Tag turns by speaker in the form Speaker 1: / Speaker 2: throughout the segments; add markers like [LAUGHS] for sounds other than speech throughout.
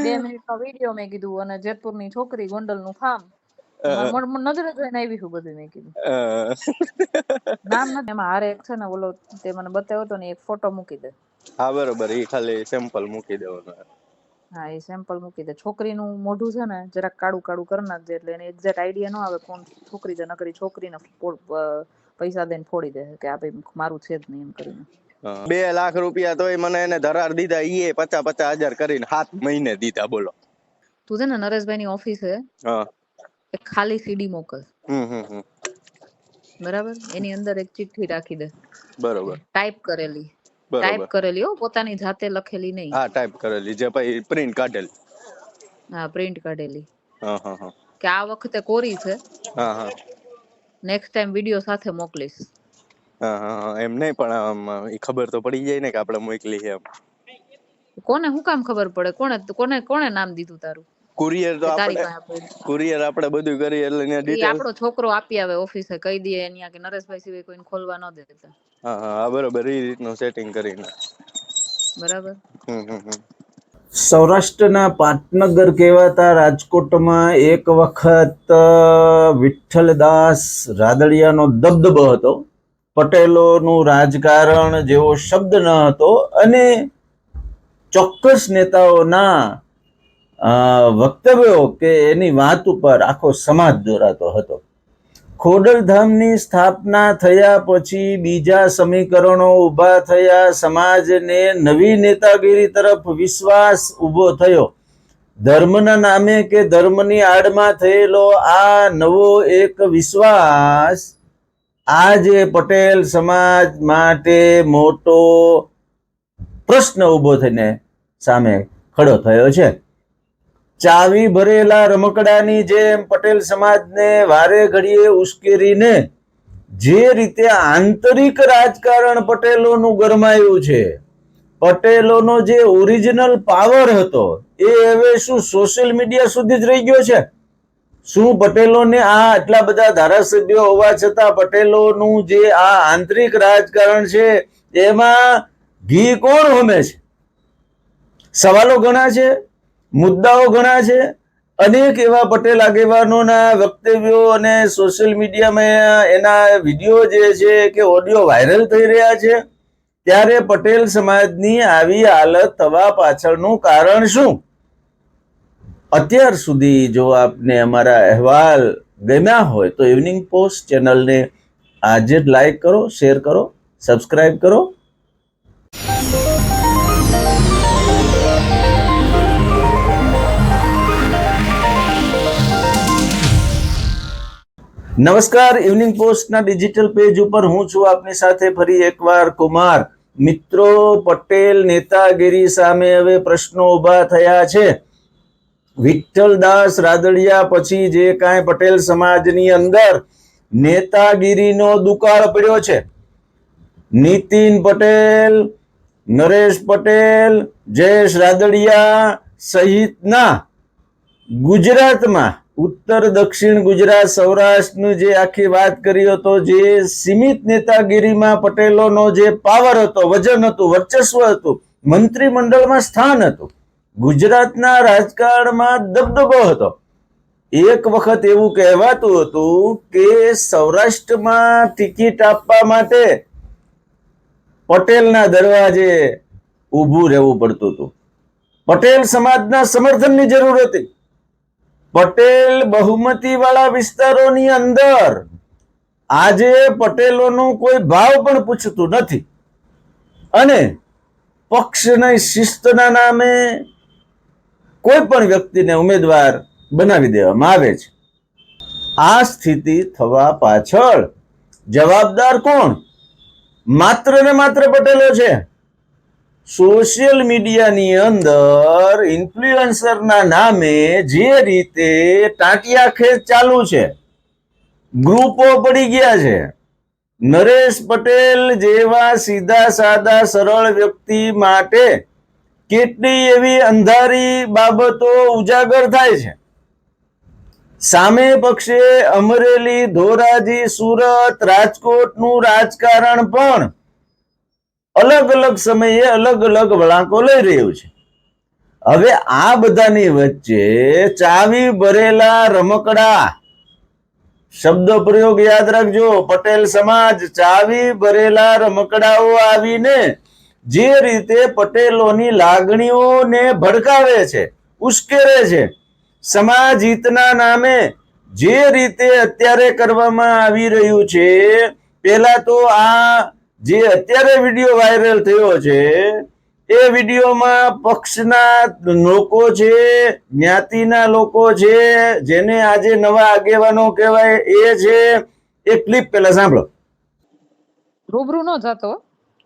Speaker 1: બે મિનિટનો વીડિયો મેં કીધું અને જેતપુરની છોકરી ગોંડલનું ફાર્મ નજરે જોઈને આવી છું બધું મેં કીધું. નામ નથી એમાં હારે એક છે ને ઓલો તે મને બતાવ્યો હતો ને એક ફોટો મૂકી દે.
Speaker 2: હા બરોબર એ ખાલી સેમ્પલ મૂકી દેવાનું
Speaker 1: હા એ સેમ્પલ મૂકી દે. છોકરીનું મોઢું છે ને જરાક કાળું કાળું કરી નાખજે એટલે એને એક્ઝેક્ટ આઈડિયા ન આવે કોણ છોકરી છે નકરી છોકરીને પૈસા દઈને ફોડી દે કે આ ભાઈ મારું છે જ નહીં એમ કરીને.
Speaker 2: બે લાખ રૂપિયા તોય મને એને ધરાર દીધા ઈએ પચાસ પચાસ હજાર કરીને સાત મહિને દીધા બોલો.
Speaker 1: તું છે ને નરેશભાઈની ઓફિસે
Speaker 2: હા.
Speaker 1: એક ખાલી સીડી મોકલ. બરાબર? એની અંદર એક ચિઠ્ઠી રાખી દે.
Speaker 2: બરોબર.
Speaker 1: ટાઈપ કરેલી. ટાઈપ કરેલી હો પોતાની જાતે લખેલી નહીં.
Speaker 2: હા ટાઈપ કરેલી જે પછી પ્રિન્ટ કાઢેલ.
Speaker 1: હા પ્રિન્ટ કાઢેલી.
Speaker 2: હા હા હા.
Speaker 1: કે આ વખતે કોરી છે.
Speaker 2: હા હા.
Speaker 1: નેક્સ્ટ ટાઈમ વીડિયો સાથે મોકલીશ.
Speaker 2: એમ નહીં પણ એ ખબર તો પડી જાય ને કે આપણે મોકલી છે એમ.
Speaker 1: કોને હું કામ ખબર પડે? કોને કોને કોને નામ દીધું તારું?
Speaker 2: કુરિયર તો આપણે કુરિયર આપણે બધું કરીએ એટલે
Speaker 1: ને
Speaker 2: ડિટેલ
Speaker 1: આપણો છોકરો આપી આવે ઓફિસે કહી દે અહીંયા કે નરેશભાઈ સિવાય કોઈને ખોલવા ન દેતા
Speaker 2: હા હા હા બરોબર એ રીતનું સેટિંગ કરીને.
Speaker 1: બરાબર.
Speaker 2: હમ હમ હમ.
Speaker 3: સૌરાષ્ટ્રના પાટનગર કહેવાતા રાજકોટમાં એક વખત વિઠ્ઠલદાસ રાદડિયાનો દબદબો હતો. પટેલોનું રાજકારણ જેવો શબ્દ ન હતો અને ચોક્કસ નેતાઓના વક્તવ્યો કે એની વાત ઉપર આખો સમાજ દોરાતો હતો. ખોડલધામની સ્થાપના થયા પછી બીજા સમીકરણો ઊભા થયા, સમાજને નવી નેતાગીરી તરફ વિશ્વાસ ઊભો થયો. ધર્મના નામે કે ધર્મની આડમાં થયેલો આ નવો એક વિશ્વાસ આજે પટેલ સમાજ માટે મોટો પ્રશ્ન ઊભો થઈને સામે ખડો થયો છે. ચાવી ભરેલા રમકડાની જેમ પટેલ સમાજને વારે ઘડીએ ઉશ્કેરીને જે રીતે આંતરિક રાજકારણ પટેલોનું ગરમાયું છે, પટેલોનો જે ઓરિજિનલ પાવર હતો, એ હવે શું સોશિયલ મીડિયા સુધી જ રહી ગયો છે? શું પટેલોને આ આટલા બધા ધારાસભ્યો હોવા છતાં પટેલોનું જે આ આંતરિક રાજકારણ છે, એમાં ઘી કોણ હોમે છે? સવાલો ઘણા છે, મુદ્દાઓ ઘણા છે. અનેક એવા પટેલ આગેવાનોના વક્તવ્યો અને સોશિયલ મીડિયામાં એના વીડિયો જે છે કે ઓડિયો વાયરલ થઈ રહ્યા છે, ત્યારે પટેલ સમાજની આવી હાલત થવા પાછળનું કારણ શું? અત્યાર સુધી જો આપને અમારા અહેવાલ ગમ્યા હોય તો ઇવનિંગ પોસ્ટ ચેનલને આજે જ લાઈક કરો શેર કરો સબસ્ક્રાઈબ કરો. નમસ્કાર ઇવનિંગ પોસ્ટના ડિજિટલ પેજ ઉપર હું છું આપની સાથે ફરી એકવાર કુમાર. મિત્રો, પટેલ, નેતાગીરી સામે હવે પ્રશ્નો ઊભા થયા છે. વિઠ્ઠલદાસ રાદડિયા પછી જે કાંઈ પટેલ સમાજની અંદર નેતાગીરીનો દુકાળ પડ્યો છે. નીતિન પટેલ, નરેશ પટેલ, જયેશ રાદડિયા સહિતના ગુજરાતમાં ઉત્તર દક્ષિણ ગુજરાત સૌરાષ્ટ્રનું જે આખી વાત કરી હતો, જે સીમિત નેતાગીરીમાં પટેલોનો જે પાવર હતો, વજન હતું, વર્ચસ્વ હતું, મંત્રીમંડળમાં સ્થાન હતું. ગુજરાતના રાજકારણમાં દબદબો હતો. એક વખત એવું કહેવાતું હતું કે સૌરાષ્ટ્રમાં ટિકિટ આપવા માટે પટેલના દરવાજે ઊભું રહેવું પડતું હતું. પટેલ સમાજના સમર્થનની જરૂર હતી. પટેલ બહુમતી વાળા વિસ્તારોની અંદર આજે પટેલોનું કોઈ ભાવ પણ પૂછતું નથી. અને પક્ષને શિસ્તના નામે કોઈ પણ વ્યક્તિને ઉમેદવાર બનાવી દેવામાં આવે છે. આ સ્થિતિ થવા પાછળ જવાબદાર કોણ? માત્ર ને માત્ર પટેલો છે. સોશિયલ મીડિયાની અંદર ઇન્ફ્લુએન્સરના નામે જે રીતે ટાંટિયા ખેંચ ચાલુ છે, ગ્રુપો પડી ગયા છે. નરેશ પટેલ જેવા સીધા સાદા સરળ વ્યક્તિ માટે કેટલી એવી અંધારી બાબતો ઉજાગર થાય છે? સામે પક્ષે અમરેલી, ધોરાજી, સુરત, રાજકોટનું રાજકારણ પણ અલગ અલગ સમયે અલગ અલગ વળાંકો લઈ રહ્યું છે. હવે આ બધાની વચ્ચે ચાવી ભરેલા રમકડા શબ્દ પ્રયોગ યાદ રાખજો. પટેલ સમાજ ચાવી ભરેલા રમકડાઓ આવીને જે રીતે પટેલોની લાગણીઓને ભડકાવે છે, ઉશ્કેરે છે, સમાજ હિતના નામે જે રીતે અત્યારે કરવામાં આવી રહ્યું છે પેલા તો આ જે અત્યારે વીડિયો વાયરલ થયો છે, એ વિડીયોમાં પક્ષના લોકો છે, જ્ઞાતિના લોકો છે, જેને આજે નવા આગેવાનો કહેવાય, એ છે, એ ક્લિપ પેલા સાંભળો.
Speaker 1: રૂબરૂ ન જતો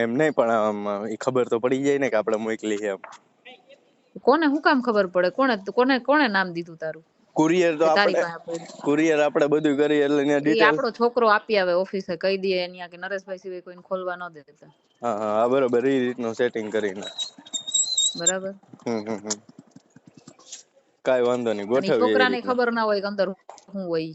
Speaker 2: એમ નહીં પણ એ ખબર તો પડી જાય ને કે આપણે મોકલી છે એમ.
Speaker 1: કોને હું કામ ખબર પડે? કોને કોને કોને નામ દીધું તારું?
Speaker 2: કુરિયર તો આપણે કુરિયર આપણે બધું કરીએ એટલે ત્યાં ડિટેલ
Speaker 1: આપણો છોકરો આપી આવે ઓફિસે કહી દે અહીંયા કે નરેશભાઈ સિવાય કોઈને ખોલવા ન દેતા
Speaker 2: હા હા બરોબર એ રીતનું સેટિંગ કરીને.
Speaker 1: બરાબર.
Speaker 2: હમ હમ હમ. કાઈ વાંધો નહીં ગોઠવી
Speaker 1: છોકરાને ખબર ના હોય કે અંદર શું હોય.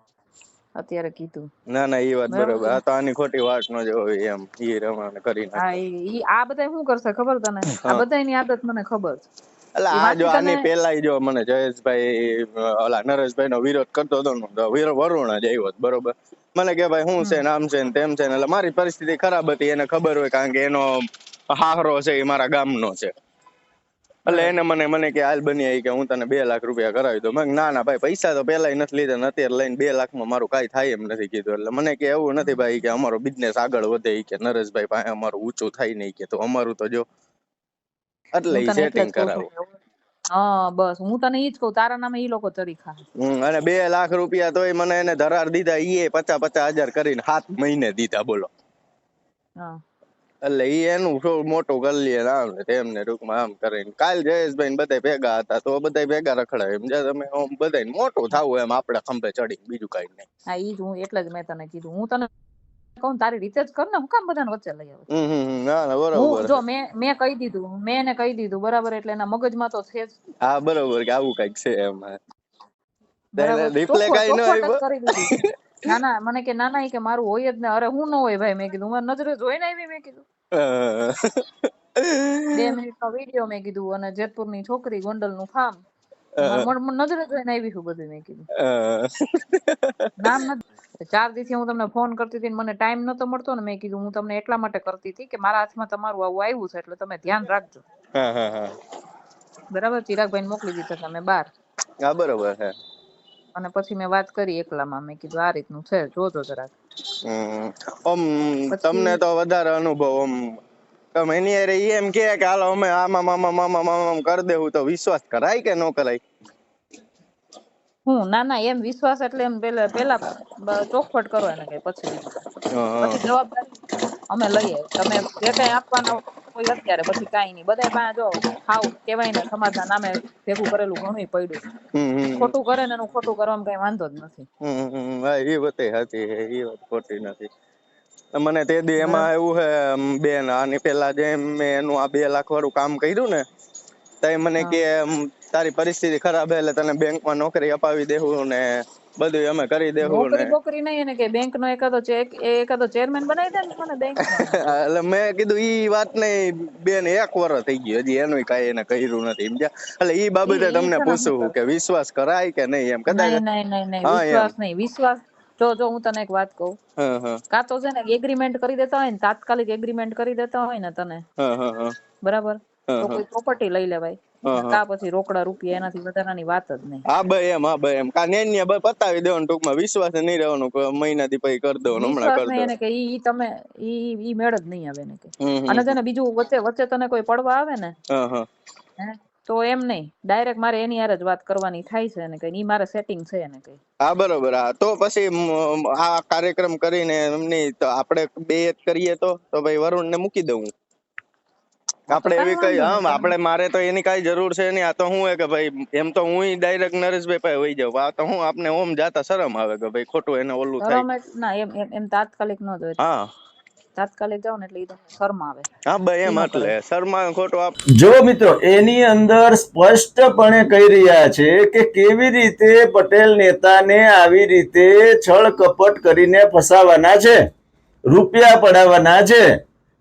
Speaker 1: અત્યારે કીધું.
Speaker 2: ના ના એ વાત
Speaker 1: બરાબર?
Speaker 2: આ તો આની ખોટી વાત ન જોવી એમ ઈ રમાને કરી
Speaker 1: હા
Speaker 2: નાખે
Speaker 1: ઈ આ બધા શું કરશે ખબર તને? આ
Speaker 2: હા.
Speaker 1: બધાની આદત મને ખબર છે.
Speaker 2: એટલે આ જો આની
Speaker 1: તને-
Speaker 2: જો મને જયેશભાઈ ઓલા નરેશભાઈ નો વિરોધ કરતો હતો ને તો વરુણ જ આવ્યો બરોબર? મને કે ભાઈ શું છે ને આમ છે ને તેમ છે ને એટલે મારી પરિસ્થિતિ ખરાબ હતી એને ખબર હોય કારણ કે એનો હાહરો છે એ મારા ગામનો છે. એટલે એને મને મને કે હાલ બની કે હું તને બે લાખ રૂપિયા કરાવી દઉં. મેં ના ના ભાઈ પૈસા તો પેલા નથી લીધા ને અત્યારે લઈને બે લાખમાં મારું કાંઈ થાય એમ નથી કીધું. એટલે મને કે એવું નથી ભાઈ કે અમારો બિઝનેસ આગળ વધે કે નરેશભાઈ પાસે અમારું ઊંચું થાય નહીં કે તો અમારું તો જો એટલે સેટિંગ કરાવું.
Speaker 1: હા બસ હું તને ઈ જ કહું તારા નામે ઈ લોકો તરીખા
Speaker 2: હમ, અને બે લાખ રૂપિયા તોય મને એને ધરાર દીધા ઈ પચાસ પચાસ હજાર કરીને સાત મહિને દીધા બોલો.
Speaker 1: હા.
Speaker 2: એટલે ઈ એનું થોડું મોટું કરી લે આમ ને તેમ ટૂંકમાં આમ કરીને. કાલ જયેશભાઈ બધા ભેગા હતા તો બધા ભેગા રખડાય. એમ જ્યાં તમે આમ બધા મોટું થાવું એમ આપણે ખંભે ચડી બીજું કઈ નહીં.
Speaker 1: હા ઈ જ હું એટલે જ મેં તને કીધું. હું તને કહું તારી રીતે જ કર ને હું કામ બધાને વચ્ચે લઈ આવે.
Speaker 2: ના ના બરાબર.
Speaker 1: જો મેં મેં કહી દીધું મેં એને કહી દીધું બરાબર એટલે એના મગજમાં તો છે જ.
Speaker 2: હા બરોબર કે આવું કંઈક છે એમ. રિપ્લે કઈ ન
Speaker 1: ચોખવટ જ
Speaker 2: આવ્યો
Speaker 1: કરી દીધી ના ના મને કે ના ના કે મારું હોય જ ને અરે હું ન હોય ભાઈ? મેં કીધું મારી નજરે જોઈને આવી મેં કીધું. બે મિનિટ નો વીડિયો મેં કીધું અને જેતપુરની છોકરી ગોંડલનું ફાર્મ નજરે જોઈને આવી છું બધું મેં કીધું. નામ નથી ચાર દિવસથી હું તમને ફોન કરતી હતી ને મને ટાઈમ નતો મળતો ને મેં કીધું હું તમને એટલા માટે કરતી હતી કે મારા હાથમાં તમારું આવું આવ્યું છે એટલે તમે ધ્યાન રાખજો. બરાબર? ચિરાગભાઈ મોકલી દીધા તમે બાર
Speaker 2: હા બરોબર છે
Speaker 1: અને પછી મેં વાત કરી એકલામાં. મેં કીધું આ રીતનું છે જોજો જરાક.
Speaker 2: હમ. તમને તો વધારે અનુભવ ઓમ તમે એની હારે એમ કે કે હાલો અમે આમાં મામા મામા મામા કરી દેવું. તો વિશ્વાસ કરાય કે ન કરાય?
Speaker 1: હું? ના ના એમ વિશ્વાસ એટલે એમ પેલા પેલા ચોખવટ કરો એને કઈ પછી. પછી જવાબદારી અમે લઈએ. તમે જે કઈ આપવાના હોય અત્યારે પછી કાંઈ નહીં. બધા પાસે જો હાવ કેવાય ને સમાજના નામે ભેગું કરેલું ઘણું પડ્યું. ખોટું કરે ને એનું ખોટું કરવામાં કઈ વાંધો જ નથી.
Speaker 2: હા એ વાત સાચી એ વાત ખોટી નથી. મને તે દી એમાં એવું છે બેન આની પેલા જે મેં એનું આ બે લાખ વાળું કામ કર્યું ને તો મને કે તારી પરિસ્થિતિ ખરાબ હે એટલે તને બેંકમાં નોકરી અપાવી દેવું ને બધું અમે કરી દેવું ને.
Speaker 1: નોકરી નહીં એને કે બેંક નો એકાદો ચેક એકાદો ચેરમેન બનાવી દે ને મને બેંક [LAUGHS]
Speaker 2: એટલે મેં કીધું ઈ વાત નહીં બેન એક વર્ષ થઈ ગયું હજી એનું કઈ એને કર્યું નથી સમજ્યા એટલે ઈ બાબતે તમને પૂછું કે વિશ્વાસ કરાય કે નહીં એમ કદાચ
Speaker 1: નહીં નહીં નહીં. વિશ્વાસ નહીં વિશ્વાસ જો જો હું તને એક વાત કહું. કાં તો છે ને એગ્રીમેન્ટ કરી દેતા હોય ને તાત્કાલિક એગ્રીમેન્ટ કરી દેતા હોય ને તને. બરાબર? તો કોઈ પ્રોપર્ટી લઈ લેવાય. કા પછી રોકડા રૂપિયા એનાથી વધારાની વાત જ નહીં.
Speaker 2: હા બે એમ હા બે એમ. કા નેન્યા ભાઈ પતાવી દેવાનું ટૂંકમાં. વિશ્વાસ નહીં રહેવાનું કે મહિનાથી પછી કરી દેવાનું હમણાં કરી દેવાનું.
Speaker 1: કે ઈ તમે ઈ ઈ મેળ જ નહીં આવે ને કે. અને છે બીજું વચ્ચે વચ્ચે તને કોઈ પડવા આવે ને
Speaker 2: હા
Speaker 1: તો એમ નહીં. ડાયરેક્ટ મારે એની હારે જ વાત કરવાની થાય છે ને કઈ. ઈ મારે સેટિંગ છે ને કઈ.
Speaker 2: હા બરોબર. હા તો પછી આ કાર્યક્રમ કરીને એમની તો આપણે બે કરીએ તો તો ભાઈ વરુણ ને મૂકી દઉં આપણે એવી કઈ હા આપણે મારે તો એની કઈ જરૂર છે નહીં. આ તો હું કે ભાઈ એમ તો હું ડાયરેક્ટ નરેશભાઈ પાસે વહી જાઉં. આ તો હું આપને ઓમ જાતા શરમ આવે કે ભાઈ ખોટું એને ઓલું થાય.
Speaker 1: ના એમ એમ એમ તાત્કાલિક ન જોઈએ
Speaker 2: હા.
Speaker 1: તાત્કાલિક જાવ ને એટલે તમને શરમ આવે.
Speaker 2: હા ભાઈ એમ એટલે. શર્મા ખોટું આપ
Speaker 3: જો મિત્રો એની અંદર સ્પષ્ટપણે કહી રહ્યા છે કે કેવી રીતે પટેલ નેતાને આવી રીતે છળ કપટ કરીને ફસાવાના છે રૂપિયા પડાવવાના છે.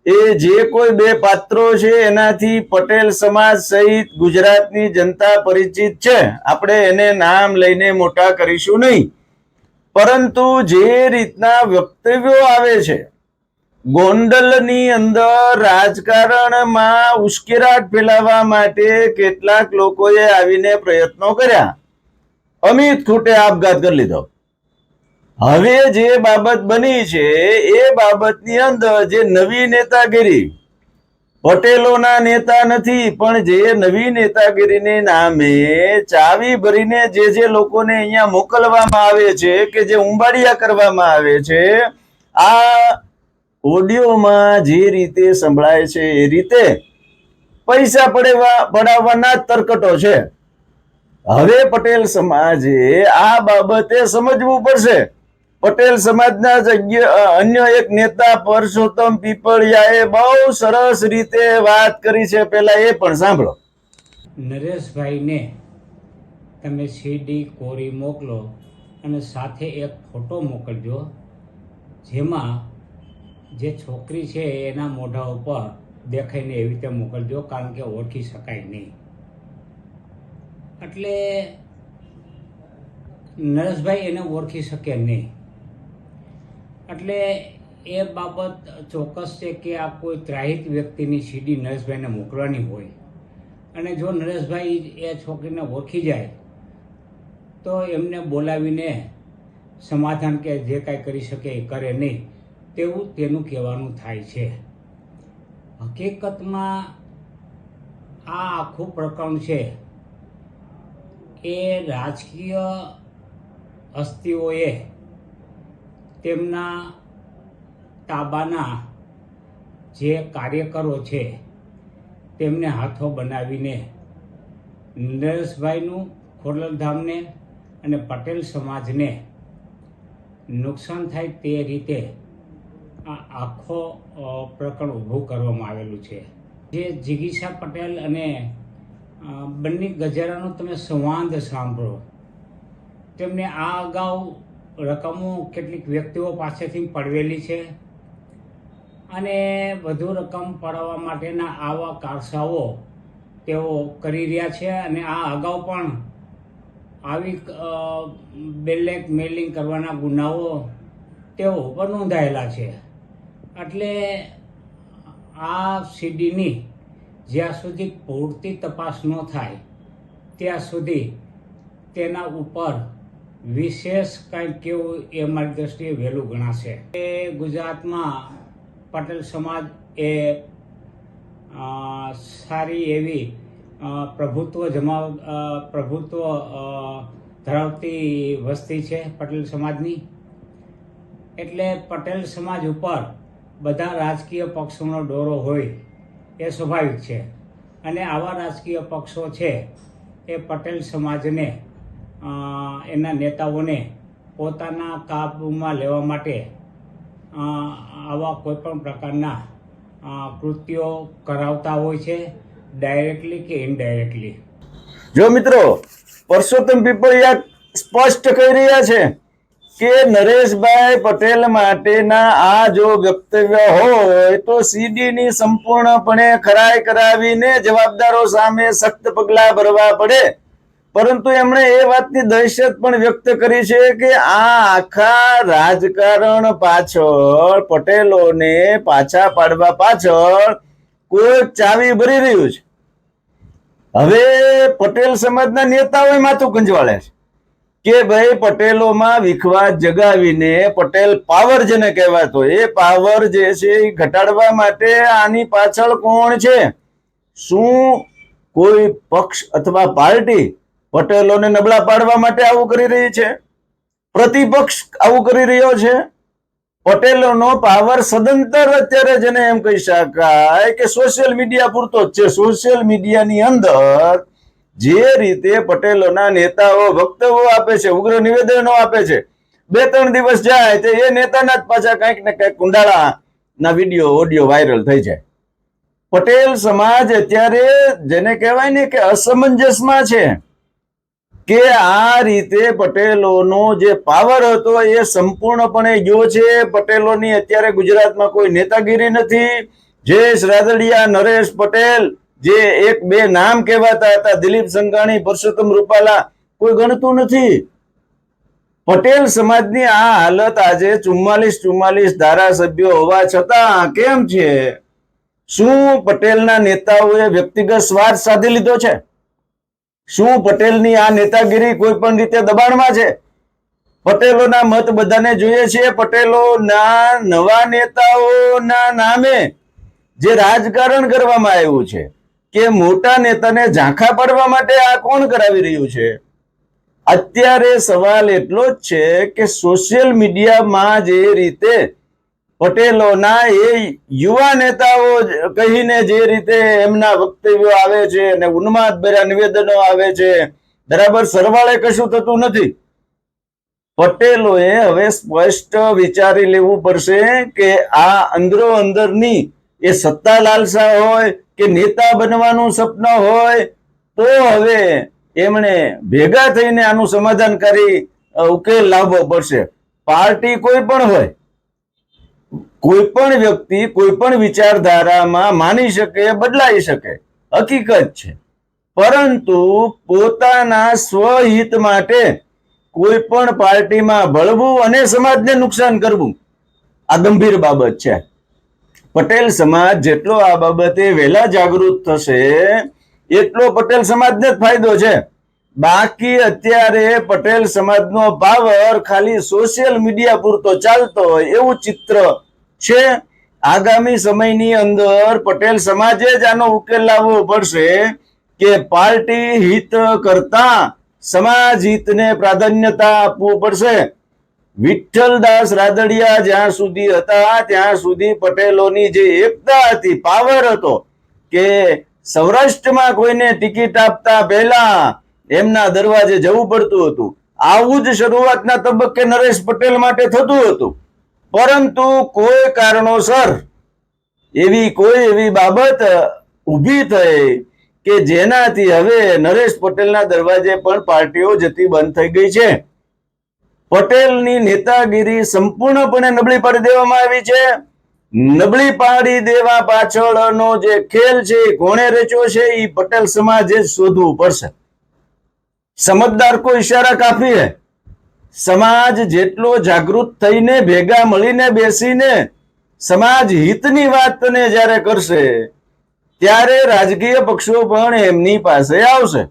Speaker 3: એ જે કોઈ બે પાત્રો છે, એનાથી પટેલ સમાજ સહિત ગુજરાતની જનતા પરિચિત છે. આપણે એને નામ લઈને મોટા કરીશું નહીં. પરંતુ જે રીતના વક્તવ્યો આવે છે, ગોંડલની અંદર રાજકારણમાં ઉશ્કેરાટ ફેલાવવા માટે કેટલાક લોકોએ આવીને પ્રયત્નો કર્યા. અમિત ખૂટે આપઘાત કરી લીધો. હવે જે બાબત બની છે, એ બાબતની અંદર જે નવી નેતાગીરી, પટેલોના નેતા નથી, પણ જે નવી નેતાગીરીને નામે ચાવી ભરીને જે જે લોકોને અહીંયા મોકલવામાં આવે છે કે જે ઉંબાડિયા કરવામાં આવે છે, આ ઓડિયોમાં જે રીતે સંભળાય છે, એ રીતે પૈસા પડેવા, પડાવવાના જ તરકટો છે. હવે પટેલ સમાજે આ બાબતે સમજવું પડશે. પટેલ સમાજના જગ્યા અન્ય એક નેતા પરસોત્તમ પીપળિયાએ બહુ સરસ રીતે વાત કરી છે. પેલા એ પણ સાંભળો.
Speaker 4: નરેશભાઈને તમે સીડી કોરી મોકલો અને સાથે એક ફોટો મોકલજો, જેમાં જે છોકરી છે એના મોઢા ઉપર દેખાઈને એવી રીતે મોકલજો, કારણ કે ઓળખી શકાય નહીં. એટલે નરેશભાઈ એને ઓળખી શકે નહીં. એટલે એ બાબત ચોક્કસ છે કે આ કોઈ ત્રાહિત વ્યક્તિની સીડી નરેશભાઈને મોકલવાની હોય. અને જો નરેશભાઈ એ છોકરીને ઓળખી જાય, તો એમને બોલાવીને સમાધાન કે જે કાંઈ કરી શકે એ કરે નહીં, તેવું તેનું કહેવાનું થાય છે. હકીકતમાં આ આખું પ્રકરણ છે એ રાજકીય હસ્તીઓએ તેમના તાબાના જે કાર્યકરો છે, તેમને હાથો બનાવીને નરેશભાઈનું ખોડલધામને અને પટેલ સમાજને નુકસાન થાય તે રીતે આ આખો પ્રકરણ ઊભું કરવામાં આવેલું છે. જે જિગીશા પટેલ અને બંને ગજરાનો તમે સંવાદ સાંભળો. તેમને આ અગાઉ રકમો કેટલીક વ્યક્તિઓ પાસેથી પડવેલી છે અને વધુ રકમ પડાવવા માટેના આવા કારસાઓ તેઓ કરી રહ્યા છે અને આ અગાઉ પણ આવી બેલેક મેલિંગ કરવાના ગુનાઓ તેઓ ઉપર નોંધાયેલા છે. એટલે આ સીડીની જ્યાં સુધી પૂરતી તપાસ ન થાય, ત્યાં સુધી તેના ઉપર વિશેષ કંઈક કેવું એ મારી દ્રષ્ટિએ વહેલું ગણાશે. એ ગુજરાતમાં પટેલ સમાજ એ સારી એવી પ્રભુત્વ જમાવ પ્રભુત્વ ધરાવતી વસ્તી છે પટેલ સમાજની. એટલે પટેલ સમાજ ઉપર બધા રાજકીય પક્ષોનો ડોરો હોય એ સ્વાભાવિક છે. અને આવા રાજકીય પક્ષો છે એ પટેલ સમાજને એના નેતાઓને પોતાના કાબૂમાં લેવા માટે આવા કોઈપણ પ્રકારના કૃત્યો કરાવતા હોય છે ડાયરેક્ટલી કે ઇનડાયરેક્ટલી
Speaker 3: જો મિત્રો, પરસોત્તમ પીપળિયા સ્પષ્ટ કહી રહ્યા છે કે નરેશભાઈ પટેલ માટેના આ જો વક્તવ્ય હોય, તો સીડીની સંપૂર્ણપણે ખરાઈ કરાવીને જવાબદારો સામે સખ્ત પગલાં ભરવા પડે. પરંતુ એમણે એ વાતની દહેશત પણ વ્યક્ત કરી છે કે આ આખા રાજકારણ પાછળ, પટેલોને પાછા પાડવા પાછળ કોઈ ચાવી ભરી રહ્યું છે. હવે પટેલ સમાજના નેતાઓએ માથું કંજવાળે છે કે ભાઈ પટેલોમાં વિખવાદ જગાવીને પટેલ પાવર જેને કહેવાતો એ પાવર જે છે એ ઘટાડવા માટે આની પાછળ કોણ છે? શું કોઈ પક્ષ અથવા પાર્ટી પટેલોને નબળા પાડવા માટે આવું કરી રહી છે? પ્રતિપક્ષ આવું કરી રહ્યો છે? પટેલોનો પાવર સદંતર અત્યારે જેને એમ કહી શકાય કે સોશિયલ મીડિયા પૂરતો જ છે. સોશિયલ મીડિયાની અંદર જે રીતે પટેલોના નેતાઓ વક્તવ્યો આપે છે, ઉગ્ર નિવેદનો આપે છે, બે ત્રણ દિવસ જાય તો એ નેતાના જ પાછા કંઈક ને કંઈક કુંડાળા ના વીડિયો ઓડિયો વાયરલ થઈ જાય. પટેલ સમાજ અત્યારે જેને કહેવાય ને કે અસમંજસમાં છે. કે આ રીતે પટેલોનો જે પાવર હતો એ સંપૂર્ણપણે ગયો છે. પટેલોની અત્યારે ગુજરાતમાં કોઈ નેતાગીરી નથી. જયેશ રાદડિયા, નરેશ પટેલ જે એક બે નામ કહેવાતા હતા, દિલીપ સંઘાણી પરસોત્તમ રૂપાલા, કોઈ ગણતું નથી. પટેલ સમાજની આ હાલત આજે ચુમ્માલીસ ચુમ્માલીસ ધારાસભ્યો હોવા છતાં કેમ છે? શું પટેલના નેતાઓએ વ્યક્તિગત સ્વાર્થ સાધી લીધો છે? શું પટેલની આ નેતાગીરી કોઈ પણ રીતે દબાણમાં છે? પટેલોના મત બધાને જોઈએ છે પટેલોના નવા નેતાઓના નામે જે રાજકારણ કરવામાં આવ્યું છે કે મોટા નેતાને ઝાંખા પાડવા માટે આ કોણ કરાવી રહ્યું છે? અત્યારે સવાલ એટલો જ છે કે સોશિયલ મીડિયામાં જે રીતે પટેલોના એ યુવા નેતાઓ કહીને જે રીતે એમના વક્તવ્યો આવે છે અને ઉન્માદ ભર્યા નિવેદનો આવે છે, બરાબર સરવાળે કશું થતું નથી. પટેલોએ હવે સ્પષ્ટ વિચારી લેવું પડશે કે આ અંદરો અંદરની એ સત્તા લાલસા હોય કે નેતા બનવાનું સપના હોય, તો હવે એમણે ભેગા થઈને આનું સમાધાન કરી ઉકેલ લાવવો પડશે. પાર્ટી કોઈ પણ હોય કોઈ પણ વ્યક્તિ કોઈ પણ વિચારધારામાં માની શકે, બદલાઈ શકે. હકીકત છે. પરંતુ પોતાના સ્વહિત માટે કોઈ પણ પાર્ટીમાં ભળવું અને સમાજને નુકસાન કરવું, આ ગંભીર બાબત છે. પટેલ સમાજ જેટલો આ બાબતે વહેલા જાગૃત થશે, એટલો પટેલ સમાજને જ ફાયદો છે. બાકી અત્યારે પટેલ સમાજનો પાવર ખાલી સોશિયલ મીડિયા પૂરતો ચાલતો હોય એવું ચિત્ર છે. આગામી સમયની અંદર પટેલ સમાજે જ આનો ઉકેલ લાવવો પડશે કે પાર્ટી હિત કરતા સમાજ હિતને પ્રાધાન્યતા આપવું પડશે. વિઠ્ઠલદાસ રાદડિયા જ્યાં સુધી હતા, ત્યાં સુધી પટેલોની જે એકતા હતી પાવર હતો કે સૌરાષ્ટ્રમાં કોઈને ટિકિટ આપતા પહેલા એમના દરવાજે જવું પડતું હતું. આવું જ શરૂઆતના તબક્કે નરેશ પટેલ માટે થતું હતું. પરંતુ કોઈ કારણોસર એવી કોઈ એવી બાબત ઊભી થઈ કે જેનાથી હવે નરેશ પટેલના દરવાજે પણ પાર્ટીઓ જતી બંધ થઈ ગઈ છે. પટેલની નેતાગીરી સંપૂર્ણપણે નબળી પાડી દેવામાં આવી છે. નબળી પાડી દેવા પાછળનો જે ખેલ છે કોણે રચ્યો છે એ પટેલ સમાજે શોધવું પડશે. સમજદાર કો ઇશારા કાફી હે. સમાજ જેટલો જાગૃત થઈને ભેગા મળીને બેસીને સમાજ હિતની વાતને જ્યારે કરશે, ત્યારે રાજકીય પક્ષો પણ એમની પાસે આવશે.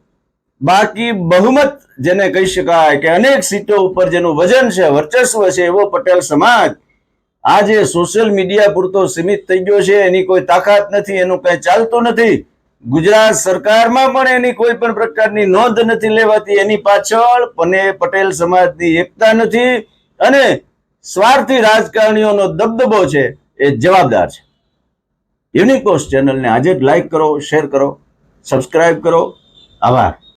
Speaker 3: બાકી બહુમત જેને કહી શકાય કે અનેક સીટો ઉપર જેનું વજન છે, વર્ચસ્વ છે, એવો પટેલ સમાજ આજે સોશિયલ મીડિયા પૂરતો સીમિત થઈ ગયો છે, એની કોઈ તાકાત નથી, એનું કઈ ચાલતું નથી. ગુજરાત સરકારમાં પણ એની કોઈ પણ પ્રકારની નોંધ નથી લેવાતી. એની પાછળ પને પટેલ સમાજની એકતા નથી અને સ્વાર્થી રાજકારણીઓનો દબદબો છે એ જવાબદાર છે. યુનિકોસ ચેનલને આજે જ લાઈક કરો શેર કરો સબસ્ક્રાઇબ કરો. આભાર.